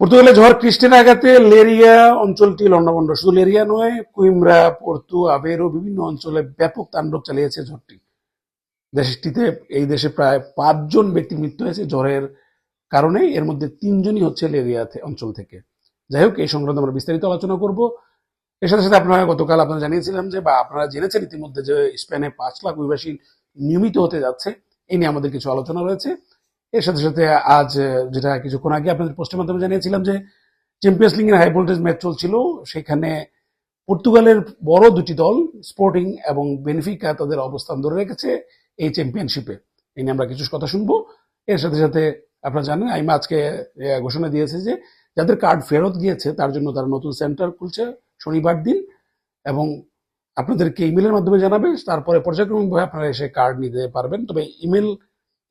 পর্তুগালে ঝড় ক্রিস্টের আঘাতে লেরিয়া অঞ্চলটি লন্ডভন্ড শুধু লেরিয়া নয়, কুইমরা, পর্তু আবেরো বিভিন্ন অঞ্চলে ব্যাপক তাণ্ডব চালিয়েছে ঝড়টি। দেশটিতে, এই দেশে প্রায় পাঁচজন ব্যক্তি মৃত্যু হয়েছে ঝড়ের কারণে। এর মধ্যে তিনজনই হচ্ছে লেরিয়া অঞ্চল থেকে। যাই হোক, এই সংক্রান্ত আমরা বিস্তারিত আলোচনা করব। এর সাথে সাথে আপনারা গতকাল আপনারা জানিয়েছিলাম যে, বা আপনারা জেনেছেন ইতিমধ্যে যে স্পেনে পাঁচ লাখ অভিবাসী নিয়মিত হতে যাচ্ছে। এ নিয়ে আমাদের কিছু আলোচনা রয়েছে। এর সাথে সাথে আজ যেটা কিছুক্ষণ আগে আপনাদের পোস্টের মাধ্যমে জানিয়েছিলাম যে চ্যাম্পিয়ন্স লিগের হাই ভোল্টেজ ম্যাচ চলছিল, সেখানে পর্তুগালের বড় দুটি দল স্পোর্টিং এবং বেনিফিকা তাদের অবস্থান ধরে রেখেছে এই চ্যাম্পিয়নশিপে এই নিয়ে আমরা কিছু কথা শুনব। এর সাথে সাথে আপনারা জানেন, আইমা আজকে ঘোষণা দিয়েছে যে যাদের কার্ড ফেরত গিয়েছে, তার জন্য তারা নতুন সেন্টার খুলছে শনিবার দিন এবং আপনাদেরকে ইমেলের মাধ্যমে জানাবে, তারপরে পর্যায়ক্রমিকভাবে আপনারা এসে কার্ড নিতে পারবেন। তবে ইমেল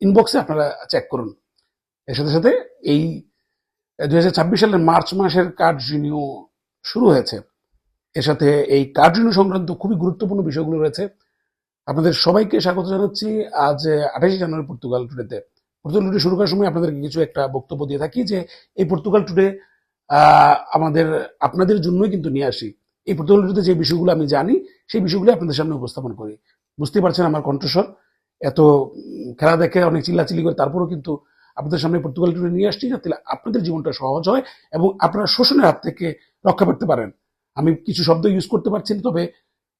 ইনবক্সে আপনারা চেক করুন। এর সাথে সাথে এই দুই সালের মার্চ মাসের কার্ড রিনিউ শুরু হয়েছে। এর সাথে এই কার্ড রিনিউ সংক্রান্ত খুবই গুরুত্বপূর্ণ বিষয়গুলো রয়েছে। আপনাদের সবাইকে স্বাগত জানাচ্ছি আজ আঠাশে জানুয়ারি পর্তুগাল টুডেতে। পর্তুগাল টুডে শুরু করার সময় আপনাদেরকে কিছু একটা বক্তব্য দিয়ে থাকি যে, এই পর্তুগাল টুডে আমাদের, আপনাদের জন্যই কিন্তু নিয়ে আসি। এই পর্তুগাল টুডেতে যে বিষয়গুলো আমি জানি, সেই বিষয়গুলো আপনাদের সামনে উপস্থাপন করি। বুঝতে পারছেন আমার কণ্ঠস্বর। এত খেলা দেখে অনেক চিল্লাচিল্লি করে তারপরেও কিন্তু আপনাদের সামনে পর্তুগাল টুডে নিয়ে আসছি যাতে আপনাদের জীবনটা সহজ হয় এবং আপনারা শোষণের হাত থেকে রক্ষা করতে পারেন। আমি কিছু শব্দ ইউজ করতে পারছি না, তবে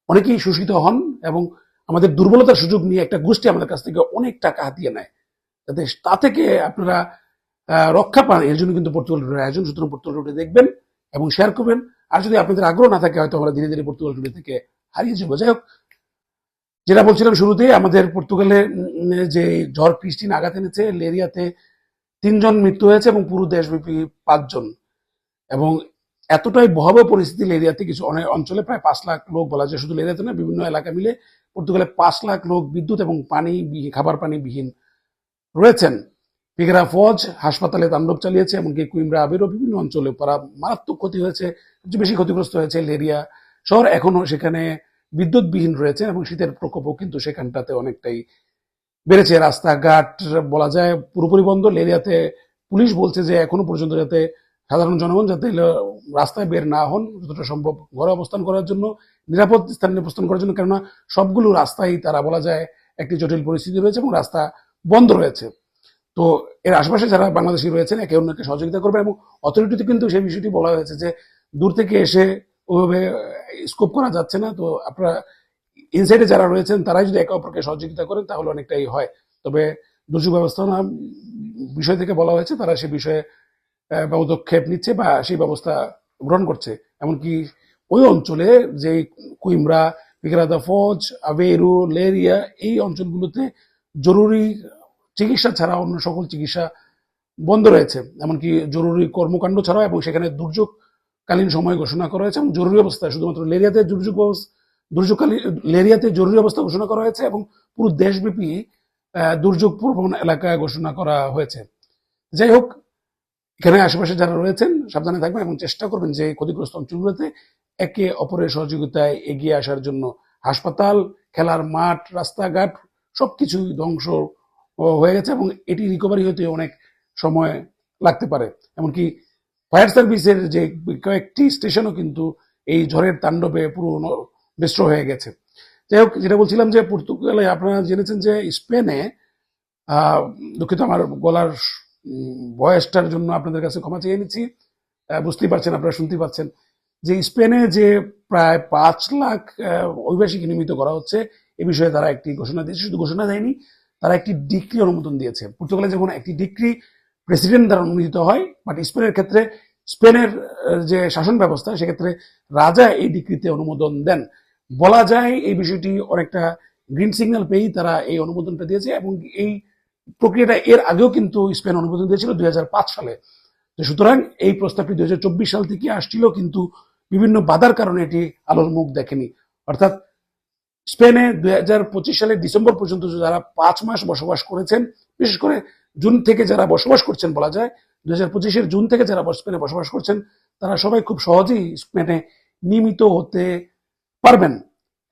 অনেকেই শোষিত হন এবং আমাদের দুর্বলতার সুযোগ নিয়ে একটা গোষ্ঠী আমাদের কাছ থেকে অনেক টাকা হাতিয়ে নেয়। যাতে তা থেকে আপনারা রক্ষা পান এর জন্য কিন্তু পর্তুগাল টুডের আয়োজন। সুতরাং পর্তুগাল টুডে দেখবেন এবং শেয়ার করবেন। আর যদি আপনাদের আগ্রহ না থাকে হয়তো আমরা ধীরে ধীরে পর্তুগাল টুডে থেকে হারিয়ে যাব। যাই হোক যেটা বলছিলাম শুরুতেই, আমাদের পর্তুগালে যে ঝড় ক্রিস্টিন আঘাত এনেছে, লেরিয়াতে তিনজন মৃত্যু হয়েছে এবং পুরো দেশব্যাপী পাঁচজন। এবং এতটাই ভয়াবহ পরিস্থিতি লেরিয়াতে কিছু অনেক অঞ্চলে প্রায় পাঁচ লাখ লোক বলা যায়। শুধু লেরিয়াতে না বিভিন্ন এলাকা মিলে পর্তুগালে পাঁচ লাখ লোক বিদ্যুৎ এবং পানি খাবার পানি বিহীন রয়েছেন। পিগরা ফজ হাসপাতালে তাণ্ডব চালিয়েছে, এমনকি কুইমরা আবেরও বিভিন্ন অঞ্চলে তারা মারাত্মক ক্ষতি হয়েছে বেশি ক্ষতিগ্রস্ত হয়েছে লেরিয়া শহর। এখনও সেখানে বিদ্যুৎবিহীন রয়েছে এবং শীতের প্রকোপও কিন্তু সেখানটাতে অনেকটাই বেড়েছে। রাস্তাঘাট বলা যায় পুরোপুরি বন্ধ। লেরিয়াতে পুলিশ বলছে যে এখনও পর্যন্ত যাতে সাধারণ জনগণ যাতে রাস্তায় বের না হন, যতটা সম্ভব ঘরে অবস্থান করার জন্য, নিরাপদ স্থানে অবস্থান করার জন্য। কেননা সবগুলো রাস্তায় তারা বলা যায় একটি জটিল পরিস্থিতি রয়েছে এবং রাস্তা বন্ধ রয়েছে। তো এর আশেপাশে যারা বাংলাদেশি রয়েছেন, একে অন্যকে সহযোগিতা করবে এবং অথরিটিতে কিন্তু সেই বিষয়টি বলা হয়েছে যে দূর থেকে এসে ওইভাবে স্কোপ করা যাচ্ছে না। তো আপনারা ইনসাইডে যারা রয়েছেন, তারাই যদি একে অপরকে সহযোগিতা করেন, তাহলে অনেকটাই হয়। তবে দুর্যোগ ব্যবস্থাপনা বিষয় থেকে বলা হয়েছে, তারা সে বিষয়ে পদক্ষেপ নিচ্ছে বা সেই ব্যবস্থা গ্রহণ করছে। এমনকি ওই অঞ্চলে যে কুইমরা পিগরাদা ফজ, আবেরু, লেরিয়া, এই অঞ্চলগুলোতে জরুরি চিকিৎসা ছাড়া অন্য সকল চিকিৎসা বন্ধ রয়েছে। এমনকি জরুরি কর্মকাণ্ড ছাড়াও এবং সেখানে দুর্যোগকালীন সময় ঘোষণা করা হয়েছে এবং জরুরি অবস্থা শুধুমাত্র লেরিয়াতে দুর্যোগ দুর্যোগকালীন লেরিয়াতে জরুরি অবস্থা ঘোষণা করা হয়েছে এবং পুরো দেশব্যাপী দুর্যোগ প্রবণ এলাকা ঘোষণা করা হয়েছে। যাই হোক, এখানে আশেপাশে যারা রয়েছেন, সাবধানে থাকবেন এবং চেষ্টা করবেন যে ক্ষতিগ্রস্ত অঞ্চলগুলোতে একে অপরের সহযোগিতায় এগিয়ে আসার জন্য। হাসপাতাল, খেলার মাঠ, রাস্তাঘাট সবকিছুই ধ্বংস হয়ে গেছে এবং এটি রিকভারি হতে অনেক সময় লাগতে পারে। এমনকি ফায়ার সার্ভিসের যে কয়েকটি স্টেশনও কিন্তু এই ঝড়ের তাণ্ডবে পুরো ন- মিশ্র হয়ে গেছে। যাই হোক যেটা বলছিলাম যে পর্তুগালে আপনারা জেনেছেন যে স্পেনে দুঃখিত আমার গলার বয়সটার জন্য আপনাদের কাছে ক্ষমা চেয়ে নিচ্ছি। বুঝতেই পারছেন আপনারা শুনতেই পাচ্ছেন যে স্পেনে যে প্রায় পাঁচ লাখ আহ, অভিবাসী নিয়মিত করা হচ্ছে এ বিষয়ে তারা একটি ঘোষণা দিয়েছে শুধু ঘোষণা দেয়নি তারা একটি ডিক্রি অনুমোদন দিয়েছে। পর্তুগালে যেমন একটি ডিক্রি প্রেসিডেন্ট দ্বারা অনুমোদিত হয় বাট স্পেনের ক্ষেত্রে স্পেনের যে শাসন ব্যবস্থা, সেক্ষেত্রে রাজা এই ডিক্রিতে অনুমোদন দেন। বলা যায় এই বিষয়টি অনেকটা গ্রিন সিগন্যাল পেয়েই তারা এই অনুমোদনটা দিয়েছে, এবং এই প্রক্রিয়াটা এর আগেও কিন্তু স্পেন অনুমোদন দিয়েছিল দুই সালে। তো সুতরাং এই প্রস্তাবটি দুই হাজার চব্বিশ সাল থেকে আসছিল, কিন্তু বিভিন্ন বাধার কারণে এটি আলোর মুখ দেখেনি। অর্থাৎ স্পেনে দুই সালের ডিসেম্বর পর্যন্ত যারা পাঁচ মাস বসবাস করেছেন, বিশেষ করে জুন থেকে যারা বসবাস করছেন বলা যায় দু হাজার পঁচিশের জুন থেকে যারা স্পেনে বসবাস করছেন, তারা সবাই খুব সহজেই স্পেনে নিয়মিত হতে পারবেন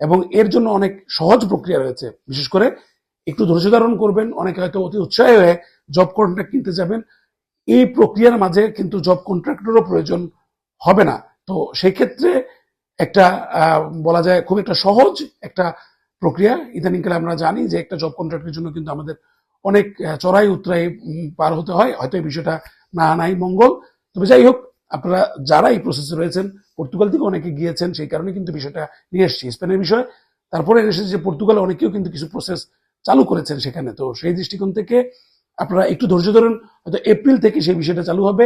এবং এর জন্য অনেক সহজ প্রক্রিয়া রয়েছে। বিশেষ করে একটু ধৈর্য ধারণ করবেন, অনেকে হয়তো অতি উৎসাহী হয়ে জব কন্ট্রাক্ট কিনতে যাবেন। এই প্রক্রিয়ার মাঝে কিন্তু জব কন্ট্রাক্টরও প্রয়োজন হবে না। তো সেই ক্ষেত্রে একটা বলা যায় খুব একটা সহজ একটা প্রক্রিয়া। ইদানিংকালে আমরা জানি যে একটা জব কন্ট্রাক্টের জন্য কিন্তু আমাদের অনেক চড়াই উতরাই উম, পার হতে হয়। হয়তো এই বিষয়টা না নাই মঙ্গল। তবে যাই হোক আপনারা যারা এই প্রসেসে রয়েছেন পর্তুগাল থেকে অনেকে গিয়েছেন সেই কারণে কিন্তু বিষয়টা নিয়ে এসেছি স্পেনের বিষয়। তারপরে এসেছে যে পর্তুগালে অনেকেও কিন্তু কিছু প্রসেস চালু করেছেন সেখানে। তো সেই দৃষ্টিকোণ থেকে আপনারা একটু ধৈর্য ধরুন হয়তো এপ্রিল থেকে সেই বিষয়টা চালু হবে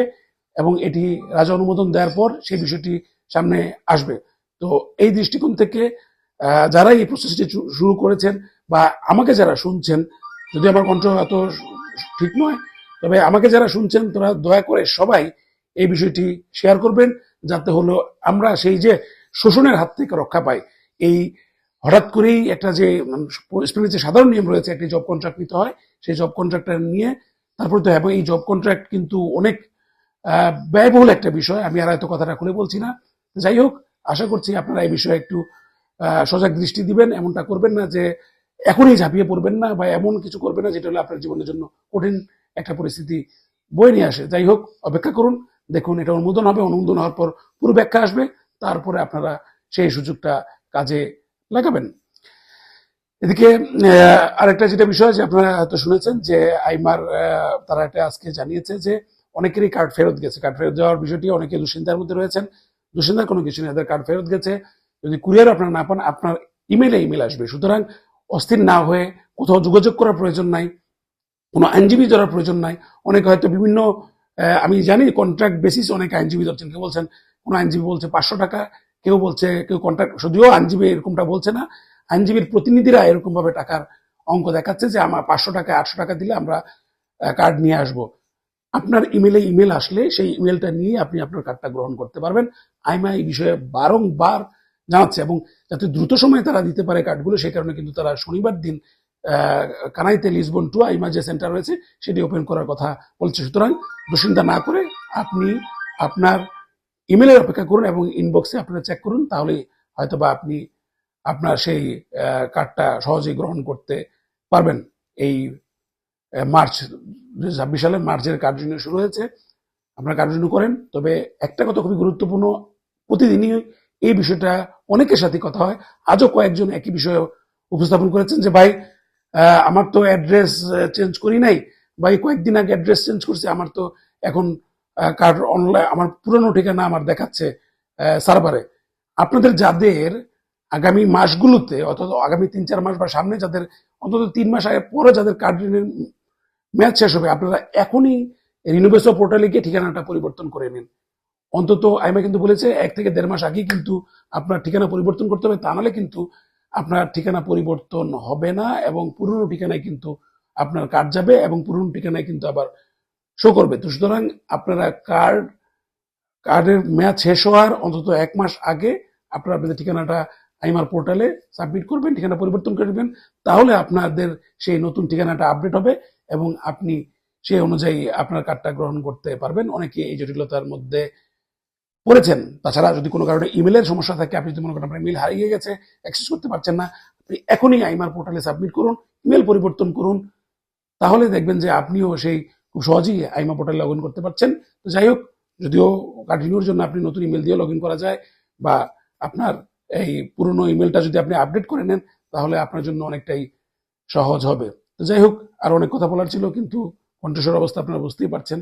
এবং এটি রাজা অনুমোদন দেওয়ার পর সেই বিষয়টি সামনে আসবে। তো এই দৃষ্টিকোণ থেকে যারা এই প্রসেসটি শুরু করেছেন বা আমাকে যারা শুনছেন যদি আমার কণ্ঠ এত ঠিক নয়, তবে আমাকে যারা শুনছেন তারা দয়া করে সবাই এই বিষয়টি শেয়ার করবেন, যাতে হলো আমরা সেই যে শোষণের হাত থেকে রক্ষা পাই। এই হঠাৎ করেই একটা যে স্পেনের যে সাধারণ নিয়ম রয়েছে, একটি জব কন্ট্রাক্ট নিতে হয়, সেই জব কন্ট্রাক্টটা নিয়ে তারপর তো, এবং এই জব কন্ট্রাক্ট কিন্তু অনেক ব্যয়বহুল একটা বিষয়, আমি আর এত কথাটা খুলে বলছি না। যাই হোক, আশা করছি আপনারা এই বিষয়ে একটু সজাগ দৃষ্টি দিবেন, এমনটা করবেন না যে এখনই ঝাঁপিয়ে পড়বেন না বা এমন কিছু করবেন না, যেটা হলো আপনার জীবনের জন্য কঠিন একটা পরিস্থিতি বয়ে নিয়ে আসে। যাই হোক, অপেক্ষা করুন, দেখুন এটা অনুমোদন হবে, অনুমোদন হওয়ার পর পুরো ব্যাখ্যা আসবে, তারপরে আপনারা সেই সুযোগটা কাজে লাগাবেন। এদিকে আরেকটা যেটা বিষয় যে আপনারা হয়তো শুনেছেন যে আইমার তারা এটা আজকে জানিয়েছে যে অনেকেরই কার্ড ফেরত গেছে। কার্ড ফেরত যাওয়ার বিষয়টি অনেকে দুশ্চিন্তার মধ্যে রয়েছেন। দুশ্চিন্তার কোনো কিছু নেই এদের কার্ড ফেরত গেছে। যদি কুরিয়ার আপনারা না পান, আপনার ইমেলে ইমেল আসবে। সুতরাং অস্থির না হয়ে কোথাও যোগাযোগ করার প্রয়োজন নাই, কোনো আইনজীবী ধরার প্রয়োজন নাই। অনেকে হয়তো বিভিন্ন আমি জানি কন্ট্রাক্ট বেসিস অনেক আইনজীবী ধরছেন। কেউ বলছেন, কোন আইনজীবী বলছে পাঁচশো টাকা, কেউ বলছে, কেউ কন্ট্রাক্ট যদিও আইনজীবী এরকমটা বলছে না, আইনজীবীর প্রতিনিধিরা এরকমভাবে টাকার অঙ্ক দেখাচ্ছে যে আমার পাঁচশো টাকা, আটশো টাকা দিলে আমরা কার্ড নিয়ে আসব। আপনার ইমেলে ইমেল আসলে সেই ইমেলটা নিয়ে আপনি আপনার কার্ডটা গ্রহণ করতে পারবেন। আইমা এই বিষয়ে বারংবার জানাচ্ছে এবং যাতে দ্রুত সময়ে তারা দিতে পারে কার্ডগুলো সেই কারণে কিন্তু তারা শনিবার দিন কানাইতে লিসবন টু আইমা যে সেন্টার রয়েছে, সেটি ওপেন করার কথা বলছে। সুতরাং দুশ্চিন্তা না করে আপনি আপনার ইমেলের অপেক্ষা করুন এবং ইনবক্সে আপনারা চেক করুন, তাহলে হয়তোবা আপনি আপনার সেই কার্ডটা সহজেই গ্রহণ করতে পারবেন। এই মার্চ দু ছাব্বিশ সালের মার্চের কার্ড রিনিউ শুরু হয়েছে। আপনারা কার্ড রিনিউ করেন, তবে একটা কথা খুবই গুরুত্বপূর্ণ, প্রতিদিনই এই বিষয়টা অনেকের সাথে কথা হয়। আজও কয়েকজন একই বিষয়ে উপস্থাপন করেছেন যে, ভাই আমার তো অ্যাড্রেস চেঞ্জ করি নাই। ভাই, কয়েকদিন আগে অ্যাড্রেস চেঞ্জ করছি। আমার তো এখন কার্ড অনলাইন আমার পুরনো ঠিকানা আমার দেখাচ্ছে সার্ভারে। আপনাদের যাদের আগামী মাসগুলোতে অথবা আগামী তিন চার মাস বা সামনে যাদের অন্তত তিন মাস আগে পরে যাদের কার্ড ম্যাচ শেষ হবে, আপনারা এখনই রিনোভেশন পোর্টালে গিয়ে ঠিকানাটা পরিবর্তন করে নিন। অন্তত আইমা কিন্তু বলেছে এক থেকে দেড় মাস আগেই কিন্তু আপনার ঠিকানা পরিবর্তন করতে হবে। তা নাহলে কিন্তু আপনার ঠিকানা পরিবর্তন হবে না এবং পুরনো ঠিকানায় কিন্তু আপনার কার্ড যাবে এবং পুরনো ঠিকানায় কিন্তু আবার শো করবে। তো সুতরাং আপনারা কার্ড কার্ডের মেয়াদ শেষ হওয়ার অন্তত এক মাস আগে আপনারা আপনাদের ঠিকানাটা আইমার পোর্টালে সাবমিট করবেন, ঠিকানা পরিবর্তন করে দেবেন তাহলে আপনাদের সেই নতুন ঠিকানাটা আপডেট হবে এবং আপনি সেই অনুযায়ী আপনার কার্ডটা গ্রহণ করতে পারবেন। অনেকে এই জটিলতার মধ্যে পড়েছেন তাছাড়া যদি কোনো কারণে ইমেলের সমস্যা থাকে, আপনি যদি মনে করেন আপনার ইমেল হারিয়ে গেছে অ্যাক্সেস করতে পারছেন না, আপনি এখনই আইমার পোর্টালে সাবমিট করুন ইমেল পরিবর্তন করুন। তাহলে দেখবেন যে আপনিও সেই খুব সহজেই আইমা পোর্টালে লগ ইন করতে পারছেন। তো যাই হোক, যদিও কার্ড জন্য আপনি নতুন ইমেল দিয়ে লগ ইন করা যায়, বা আপনার এই পুরনো ইমেলটা যদি আপনি আপডেট করে নেন, তাহলে আপনার জন্য অনেকটাই সহজ হবে। তো যাই হোক, আর অনেক কথা বলার ছিল, কিন্তু কণ্ঠস্বর অবস্থা আপনারা বুঝতেই পারছেন।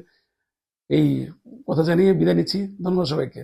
এই কথা জানিয়ে বিদায় নিচ্ছি। ধন্যবাদ সবাইকে।